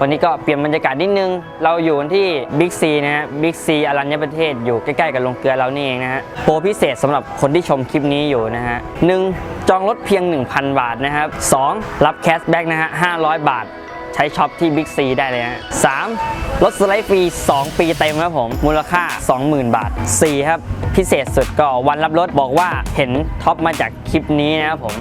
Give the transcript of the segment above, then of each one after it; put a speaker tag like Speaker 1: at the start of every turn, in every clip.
Speaker 1: วันนี้ก็เปลี่ยนบรรยากาศนิดนึง เราอยู่กันที่บิ๊กซีนะฮะบิ๊กซีอรัญญประเทศอยู่ใกล้ๆกับโรงเกลือเรานี่เองนะฮะโปรพิเศษสำหรับคนที่ชมคลิปนี้อยู่นะฮะหนึ่งจองรถเพียง 1,000 บาทนะครับ 2. รับแคชแบ็กนะฮะ500 บาทใช้ช็อปที่บิ๊กซีได้เลยฮะสามรถสไลด์ฟรี 2 ปีเต็มครับผม มูลค่า 20,000 บาท 4 ครับ พิเศษสุดก็วันรับรถบอกว่าเห็นท็อปมาจากคลิปนี้นะครับผม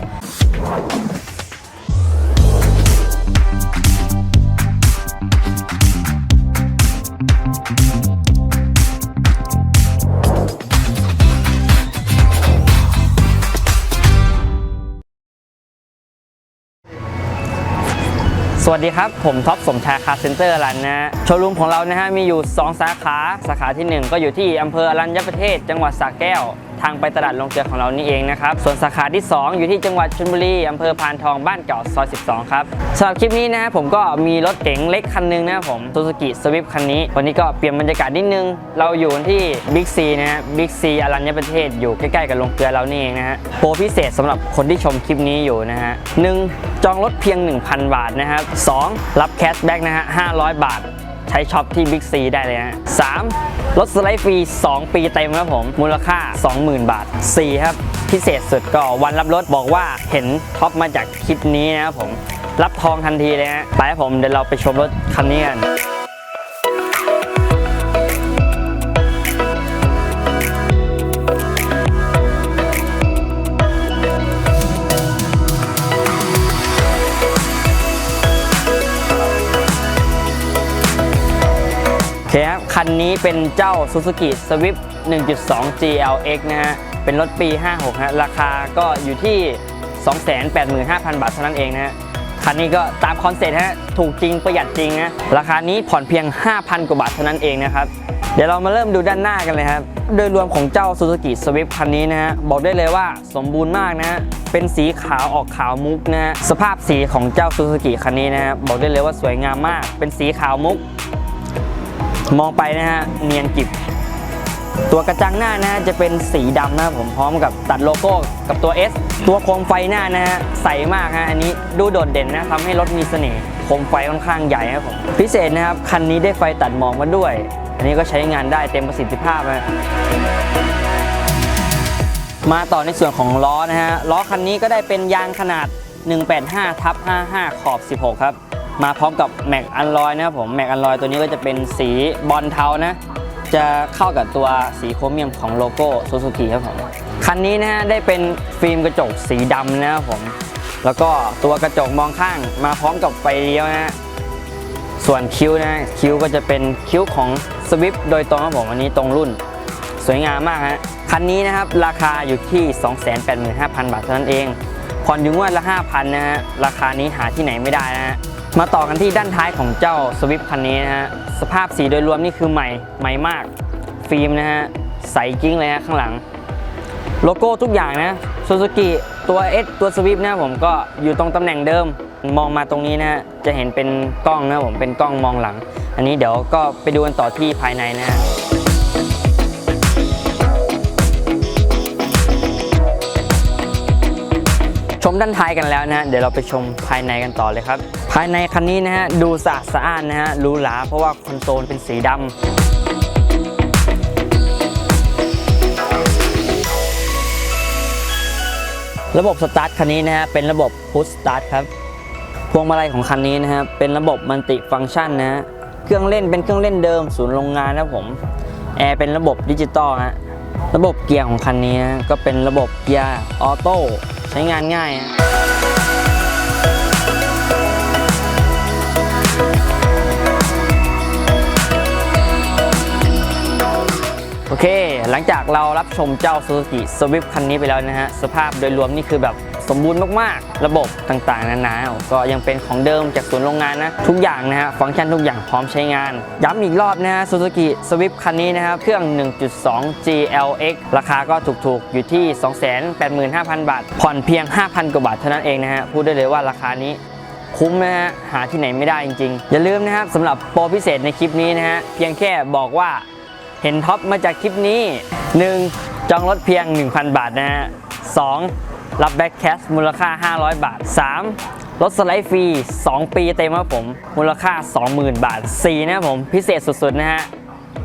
Speaker 1: สวัสดีครับ ผมท็อปสมชายคาร์เซ็นเตอร์รันนะฮะโชว์รูมของเรานะฮะมีอยู่ 2 สาขา สาขาที่ 1 ก็อยู่ที่อำเภออรัญญประเทศ จังหวัดสระแก้ว ทางไปตลาดลงเกลือของเรานี่เองนะครับ ส่วนสาขาที่ 2 อยู่ที่จังหวัดชลบุรีอำเภอพานทองบ้านเก่าซอย 12 ครับสำหรับคลิปนี้นะฮะผมก็มีรถเก๋งเล็กคันหนึงนะผมซูซูกิสวิฟคันนี้ วันนี้ก็เปลี่ยนบรรยากาศนิดนึง เราอยู่ที่บิ๊กซีนะฮะบิ๊กซีอรัญญประเทศอยู่ใกล้ๆกับโรงเกลือเรานี่เองนะฮะโปรพิเศษสำหรับคนที่ชมคลิปนี้อยู่นะฮะหนึ่งจองรถเพียง 1,000 บาทนะครับสองรับแคชแบ็กนะฮะ500 บาท ช้ช็อปที่บิ๊กซีได้เลยฮะสามรถสไลด์ฟรี 2 ปีเต็มครับผม มูลค่า 20,000 บาท 4 ครับ พิเศษสุดก็วันรับรถบอกว่าเห็นท็อปมาจากคลิปนี้นะครับผม รับทองทันทีเลยฮะไปครับผมเดี๋ยวเราไปชมรถคันนี้กัน คันนี้เป็นเจ้า Suzuki Swift 1.2 GLX นะฮะ เป็นรถปี 56 ฮะ ราคาก็อยู่ที่ 285,000 บาทเท่านั้นเองนะฮะ คันนี้ก็ตามคอนเซ็ปต์ฮะ ถูกจริงประหยัดจริงนะ ราคานี้ผ่อนเพียง 5,000 กว่าบาทเท่านั้นเองนะครับ เดี๋ยวเรามาเริ่มดูด้านหน้ากันเลยครับ โดยรวมของเจ้า Suzuki Swift คันนี้นะฮะ บอกได้เลยว่าสมบูรณ์มากนะฮะเป็นสีขาวออกขาวมุกนะฮะ สภาพสีของเจ้า Suzuki คันนี้นะฮะ บอกได้เลยว่าสวยงามมาก เป็นสีขาวมุก มองไปนะฮะเนียนกิบตัวกระจังหน้านะฮะจะเป็นสีดำนะครับผมพร้อมกับตัดโลโก้กับตัว S ตัวโคมไฟหน้านะฮะใสมากฮะอันนี้ดูโดดเด่นนะทำให้รถมีเสน่ห์โคมไฟค่อนข้างใหญ่ครับผมพิเศษนะครับคันนี้ได้ไฟตัดหมอกมาด้วย อันนี้ก็ใช้งานได้เต็มประสิทธิภาพนะมาต่อในส่วนของล้อนะฮะล้อคันนี้ก็ได้เป็นยางขนาด 185ทับ55 ขอบ 16 ครับ มาพร้อมกับแม็กอันลอยนะครับผมแม็กอันลอยตัวนี้ก็จะเป็นสีบอลเทานะ จะเข้ากับตัวสีโครเมียมของโลโก้ซูซูกิครับผมคันนี้นะฮะได้เป็นฟิล์มกระจกสีดำนะครับผม แล้วก็ตัวกระจกมองข้างมาพร้อมกับไฟเลี้ยวนะฮะส่วนคิ้วนะคิ้วก็จะเป็นคิ้วของสวิฟโดยตรงครับผมอันนี้ตรงรุ่น สวยงามมากฮะคันนี้นะครับราคาอยู่ที่ 285,000 บาทเท่านั้นเอง ผ่อนอยู่งวดละ 5,000 นะฮะ ราคานี้หาที่ไหนไม่ได้นะฮะ มาต่อกันที่ด้านท้ายของเจ้าสวิฟคันนี้นะฮะ สภาพสีโดยรวมนี่คือใหม่ ใหม่มาก ฟิล์มนะฮะ ใสกิ้งเลยฮะข้างหลัง โลโก้ทุกอย่างนะซูซูกิตัว S ตัวสวิฟนะผมก็อยู่ตรงตำแหน่งเดิม มองมาตรงนี้นะฮะ จะเห็นเป็นกล้องนะผม เป็นกล้องมองหลัง อันนี้เดี๋ยวก็ไปดูกันต่อที่ภายในนะฮะ มด้านท้ายกันแล้วนะฮะเดี๋ยวเราไปชมภายในกันต่อเลยครับ ภายในคันนี้นะฮะดูสะอาดสะอ้านนะฮะหรูหราเพราะว่าคอนโซลเป็นสีดำระบบสตาร์ทคันนี้นะฮะเป็นระบบพุ s สตาร์ทครับพวงมาลัยของคันนี้นะฮะเป็นระบบมัลติฟังก์ชันนะฮะเครื่องเล่นเป็นเครื่องเล่นเดิมศูนย์โรงงานนะผมแอร์เป็นระบบดิจิตอลฮะระบบเกียร์ของคันนี้นะก็เป็นระบบเกียร์ออโต้ ใช้งานง่ายฮะโอเค หลังจากเรารับชมเจ้า Suzuki Swift คันนี้ไปแล้วนะฮะ สภาพโดยรวมนี่คือแบบ สมบูรณ์มากๆ ระบบต่างๆนานาก็ยังเป็นของเดิมจากศูนย์โรงงานนะทุกอย่างนะฮะฟังก์ชันทุกอย่างพร้อมใช้งาน ย้ำอีกรอบนะฮะ Suzuki Swift คันนี้นะครับเครื่อง 1.2 GLX ราคาก็ถูกๆ อยู่ที่ 285,000 บาท ผ่อนเพียง 5,000 กว่าบาทเท่านั้นเองนะฮะพูดได้เลยว่าราคานี้คุ้มนะฮะหาที่ไหนไม่ได้จริงๆ อย่าลืมนะครับสำหรับโปรพิเศษในคลิปนี้นะฮะเพียงแค่บอกว่าเห็นท็อปมาจากคลิปนี้ 1. จองรถเพียง 1,000 บาทนะฮะ 2. รับแบ็กแคสมูลค่า 500 บาท 3. ลดสไลด์ฟรี 2 ปีเต็มครับผม มูลค่า 20,000 บาทสีนะครับผม พิเศษสุดๆ นะฮะ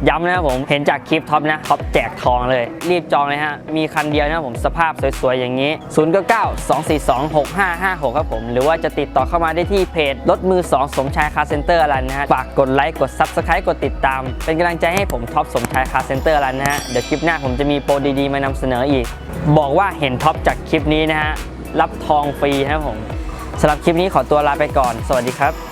Speaker 1: ย้ำนะครับผมเห็นจากคลิปท็อปนะท็อปแจกทองเลย รีบจองเลยฮะ มีคันเดียวนะครับผมสภาพสวยๆ อย่างนี้ 0 9 9 2 4 2 6 5 5 6 ครับผม หรือว่าจะติดต่อเข้ามาได้ที่เพจรถมือ 2 สมชายคาร์เซ็นเตอร์อลันนะฮะ ฝากกดไลค์กด Subscribe กดติดตาม เป็นกำลังใจให้ผมท็อปสมชายคาร์เซ็นเตอร์อลันนะฮะ เดี๋ยวคลิปหน้าผมจะมีโปรดีๆ มานำเสนออีก บอกว่าเห็นท็อปจากคลิปนี้นะฮะรับทองฟรีนะครับผมสำหรับคลิปนี้ขอตัวลาไปก่อน สวัสดีครับ